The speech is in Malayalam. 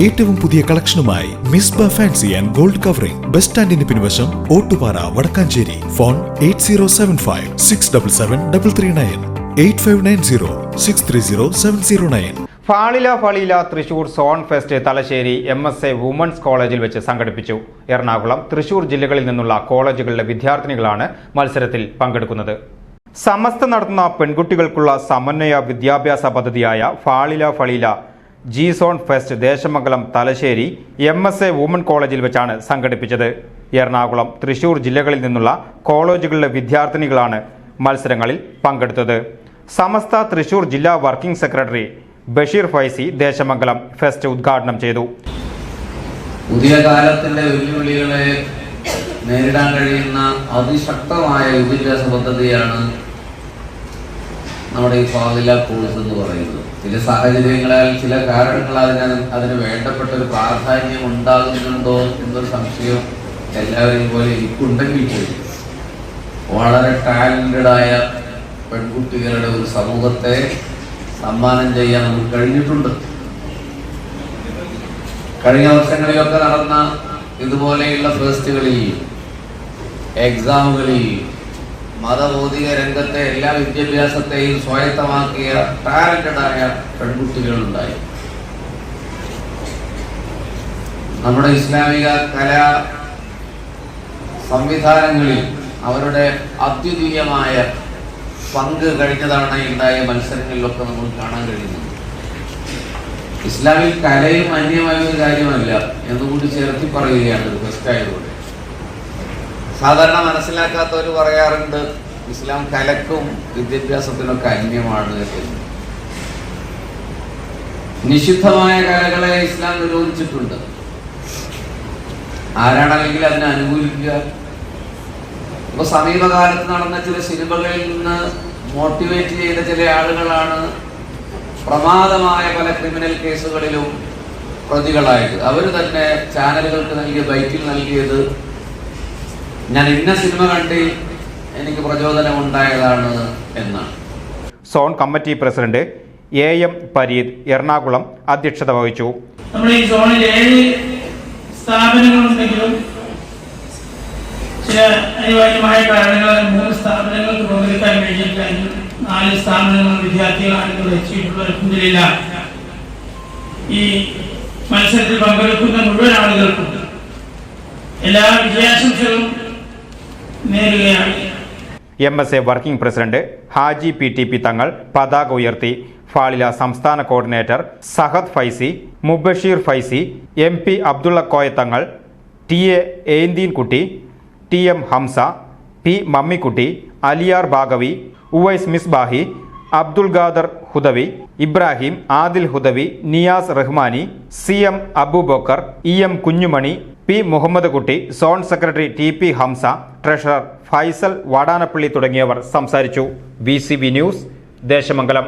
ഏറ്റവും പുതിയ കളക്ഷനുമായി Misba fancy and gold covering. Bus സ്റ്റാൻഡിന് പിൻവശം Ottupara Vadakkanchery. Phone eight zero seven five six double seven double three nine. Eight five nine zero six three zero seven zero nine. Fadhila Fadheela Thrissur zone fest Thalassery M S A women's കോളേജിൽ വെച്ച് സംഘടിപ്പിച്ചു. എറണാകുളം തൃശൂർ ജില്ലകളിൽ നിന്നുള്ള കോളേജുകളിലെ വിദ്യാർത്ഥിനികളാണ് മത്സരത്തിൽ പങ്കെടുക്കുന്നത്. സമസ്ത നടത്തുന്ന പെൺകുട്ടികൾക്കുള്ള സമന്വയ വിദ്യാഭ്യാസ പദ്ധതിയായ Fadhila Fadheela G zone fest Desamangalam Thalassery M S A women കോളേജിൽ വെച്ചാണ് സംഘടിപ്പിച്ചത്. എറണാകുളം തൃശൂർ ജില്ലകളിൽ നിന്നുള്ള കോളേജുകളിലെ വിദ്യാർത്ഥിനികളാണ് മത്സരങ്ങളിൽ പങ്കെടുത്തത്. സമസ്ത തൃശൂർ ജില്ലാ working secretary Basheer Faizy Desamangalam fest ഉദ്ഘാടനം ചെയ്തു. പുതിയ കാലത്തിന്റെ വെല്ലുവിളികളെ നേരിടാൻ കഴിയുന്ന അതിശക്തമായ വിദ്യാഭ്യാസ പദ്ധതിയാണ് നമ്മുടെ ഈ ഫാദില കോഴ്സ് എന്ന് പറയുന്നത്. ചില സാഹചര്യങ്ങളാൽ ചില കാരണങ്ങളാൽ അതിന് അതിന് വേണ്ടപ്പെട്ട ഒരു പ്രാധാന്യം ഉണ്ടാകുന്നുണ്ടോ എന്നൊരു സംശയം എല്ലാവരെയും പോലെ എനിക്കുണ്ടെങ്കിൽ പോലും വളരെ ടാലന്റഡ് ആയ പെൺകുട്ടികളുടെ ഒരു സമൂഹത്തെ സമ്മാനം ചെയ്യാൻ നമുക്ക് കഴിഞ്ഞിട്ടുണ്ട്. കഴിഞ്ഞ വർഷങ്ങളിലൊക്കെ നടന്ന ഇതുപോലെയുള്ള ഫെസ്റ്റുകളിൽ എക്സാമുകളിൽ മതഭൗതിക രംഗത്തെ എല്ലാ വിദ്യാഭ്യാസത്തെയും സ്വായത്തമാക്കിയ ടാലന്റഡായ പെൺകുട്ടികളുണ്ടായി. നമ്മുടെ ഇസ്ലാമിക കലാ സംവിധാനങ്ങളിൽ അവരുടെ അദ്വിതീയമായ പങ്ക് കഴിഞ്ഞ തവണ ഉണ്ടായ മത്സരങ്ങളിലൊക്കെ നമ്മൾ കാണാൻ കഴിയുന്നു ഇസ്ലാമിൽ കലയും അന്യമായ ഒരു കാര്യമല്ല എന്നുകൂടി ചേർത്തി പറയുകയാണ് ഫസ്റ്റ് ആയതുകൊണ്ട്. സാധാരണ മനസ്സിലാക്കാത്തവർ പറയാറുണ്ട് ഇസ്ലാം കലക്കും വിദ്യാഭ്യാസത്തിനൊക്കെ അന്യമാണ് നിഷിദ്ധമായ കലകളെ ഇസ്ലാം നിരോധിച്ചിട്ടുണ്ട്. ആരാണെങ്കിൽ അതിനെ അനുകൂലിക്കുക. ഇപ്പൊ സമീപകാലത്ത് നടന്ന ചില സിനിമകളിൽ നിന്ന് മോട്ടിവേറ്റ് ചെയ്ത ചില ആളുകളാണ് പ്രമാദമായ പല ക്രിമിനൽ കേസുകളിലും പ്രതികളായത്. അവർ തന്നെ ചാനലുകൾക്ക് നൽകിയ ബൈക്കിൽ നൽകിയത് ഞാൻ ഇന്ന സിനിമ കണ്ട് എനിക്ക് പ്രചോദനം ഉണ്ടായതാണ് എന്നാണ്. Zone committee president A M Pareed Ernakulam അധ്യക്ഷത വഹിച്ചു. നമ്മുടെ ഈ സോണിൽ ഏഴ് സ്ഥാപനങ്ങളുണ്ടെങ്കിലും ചില അനിവാര്യമായ കാരണങ്ങളാൽ മൂന്ന് സ്ഥാപനങ്ങൾക്ക് പങ്കെടുക്കാൻ കഴിഞ്ഞിട്ടില്ല നാല് സ്ഥാപനങ്ങൾ വിദ്യാർത്ഥികളാണ് വെച്ചിട്ടുള്ള എത്തിയിട്ടുള്ളത് ഈ മത്സരത്തിൽ പങ്കെടുക്കുന്ന മുഴുവൻ ആളുകൾക്കും എല്ലാ വിജയാശംസകളും M S A working president Haji P T P Thangal പതാക ഉയർത്തി. ഫാളില സംസ്ഥാന coordinator Sahad Faizy Mubasheer Faizy M P Abdulla Koya Thangal T A Enthinkutty T M Hamza P Mammikutty Aliyar Baqavi Uvais Misbahi Abdul Khader Hudawi Ibrahim Adil Hudawi Niyas Rahmani C M Abubakar E M Kunhumani P. Muhammed Kutty zone secretary T. P. Hamza treasurer Faisal Vadanappally തുടങ്ങിയവർ സംസാരിച്ചു. B news Desamangalam.